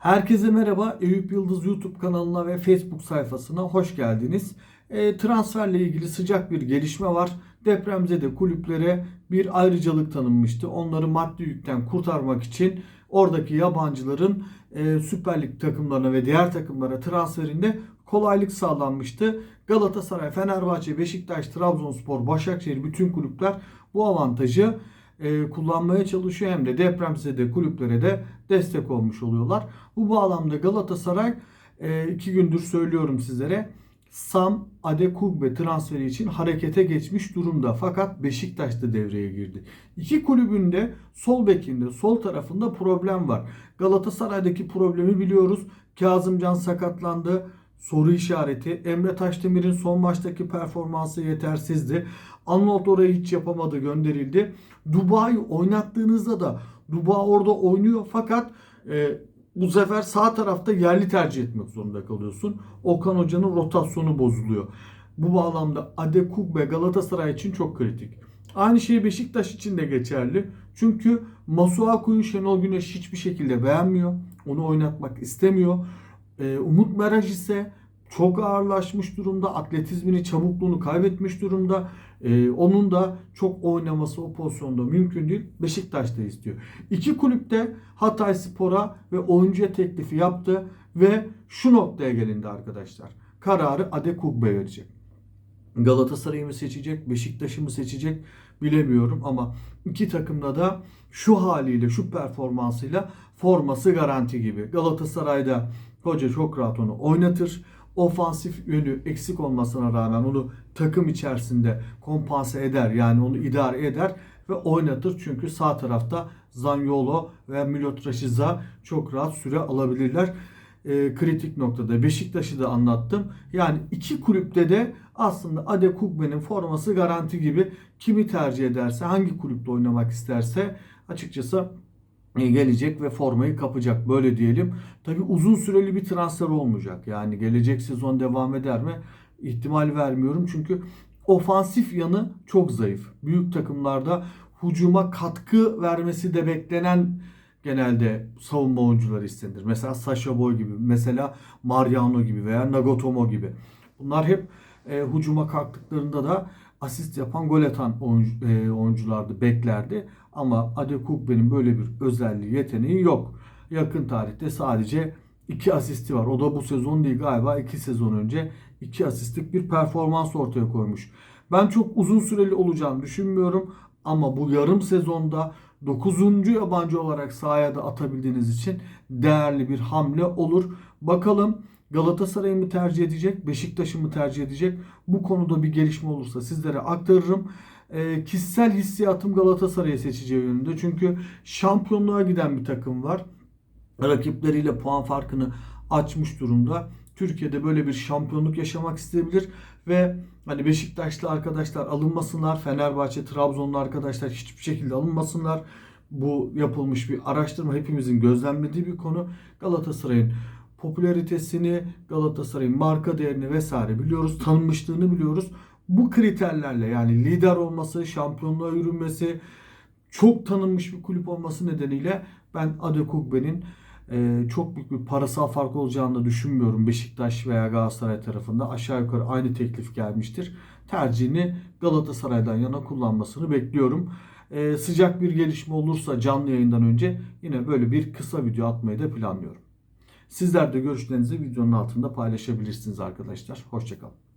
Herkese merhaba. Eyüp Yıldız YouTube kanalına ve Facebook sayfasına hoş geldiniz. E, transferle ilgili sıcak bir gelişme var. Depremzede kulüplere bir ayrıcalık tanınmıştı. Onları maddi yükten kurtarmak için oradaki yabancıların e, Süper Lig takımlarına ve diğer takımlara transferinde kolaylık sağlanmıştı. Galatasaray, Fenerbahçe, Beşiktaş, Trabzonspor, Başakşehir bütün kulüpler bu avantajı e, kullanmaya çalışıyor hem de depremzede kulüplere de destek olmuş oluyorlar. Bu bağlamda Galatasaray e, iki gündür söylüyorum sizlere Sam Adekugbe transferi için harekete geçmiş durumda. Fakat Beşiktaş da devreye girdi. İki kulübün de sol bekinde, sol tarafında problem var. Galatasaray'daki problemi biliyoruz. Kazımcan sakatlandı. Soru işareti. Emre Taşdemir'in son maçtaki performansı yetersizdi. Arnold orayı hiç yapamadı, gönderildi. Dubai oynattığınızda da Dubai orada oynuyor fakat e, bu sefer sağ tarafta yerli tercih etmek zorunda kalıyorsun. Okan Hoca'nın rotasyonu bozuluyor. Bu bağlamda Adekugbe Galatasaray için çok kritik. Aynı şey Beşiktaş için de geçerli. Çünkü Masuaku'yu Şenol Güneş hiçbir şekilde beğenmiyor. Onu oynatmak istemiyor. Ee, Umut Meraj ise çok ağırlaşmış durumda. Atletizmini, çabukluğunu kaybetmiş durumda. Ee, onun da çok oynaması o pozisyonda mümkün değil. Beşiktaş da istiyor. İki kulüp de Hatay Spor'a ve oyuncuya teklifi yaptı ve şu noktaya gelindi arkadaşlar. Kararı Adekugbe verecek. Galatasaray'ı mı seçecek, Beşiktaş'ı mı seçecek bilemiyorum ama iki takımda da şu haliyle, şu performansıyla forması garanti gibi. Galatasaray'da hoca çok rahat onu oynatır. Ofansif yönü eksik olmasına rağmen onu takım içerisinde kompanse eder. Yani onu idare eder ve oynatır. Çünkü sağ tarafta Zaniolo ve Milot Rashica çok rahat süre alabilirler e, kritik noktada. Beşiktaş'ı da anlattım. Yani iki kulüpte de aslında Adekugbe'nin forması garanti gibi kimi tercih ederse, hangi kulüpte oynamak isterse açıkçası gelecek ve formayı kapacak böyle diyelim. Tabi uzun süreli bir transfer olmayacak. Yani gelecek sezon devam eder mi? İhtimal vermiyorum çünkü ofansif yanı çok zayıf. Büyük takımlarda hücuma katkı vermesi de beklenen genelde savunma oyuncuları istenir. Mesela Sasha Boy gibi, mesela Mariano gibi veya Nagatomo gibi. Bunlar hep e, hücuma kalktıklarında da asist yapan, gol atan e, oyunculardı, beklerdi. Ama Adekugbe'nin böyle bir özelliği, yeteneği yok. Yakın tarihte sadece iki asisti var. O da bu sezon değil galiba iki sezon önce iki asistlik bir performans ortaya koymuş. Ben çok uzun süreli olacağını düşünmüyorum ama bu yarım sezonda 9. yabancı olarak sahaya da atabildiğiniz için değerli bir hamle olur. Bakalım Galatasaray'ı mı tercih edecek, Beşiktaş'ı mı tercih edecek? Bu konuda bir gelişme olursa sizlere aktarırım. E, kişisel hissiyatım Galatasaray'ı seçeceği yönünde. Çünkü şampiyonluğa giden bir takım var. Rakipleriyle puan farkını açmış durumda. Türkiye'de böyle bir şampiyonluk yaşamak isteyebilir ve hani Beşiktaşlı arkadaşlar alınmasınlar, Fenerbahçe, Trabzonlu arkadaşlar hiçbir şekilde alınmasınlar. Bu yapılmış bir araştırma hepimizin gözlemlediği bir konu. Galatasaray'ın popülaritesini, Galatasaray'ın marka değerini vesaire biliyoruz, tanınmışlığını biliyoruz. Bu kriterlerle yani lider olması, şampiyonluğa yürünmesi, çok tanınmış bir kulüp olması nedeniyle ben Adekugbe'nin e, çok büyük bir parasal fark olacağını da düşünmüyorum Beşiktaş veya Galatasaray tarafında. Aşağı yukarı aynı teklif gelmiştir. Tercihini Galatasaray'dan yana kullanmasını bekliyorum. E, sıcak bir gelişme olursa canlı yayından önce yine böyle bir kısa video atmayı da planlıyorum. Sizler de görüşlerinizi videonun altında paylaşabilirsiniz arkadaşlar. Hoşçakalın.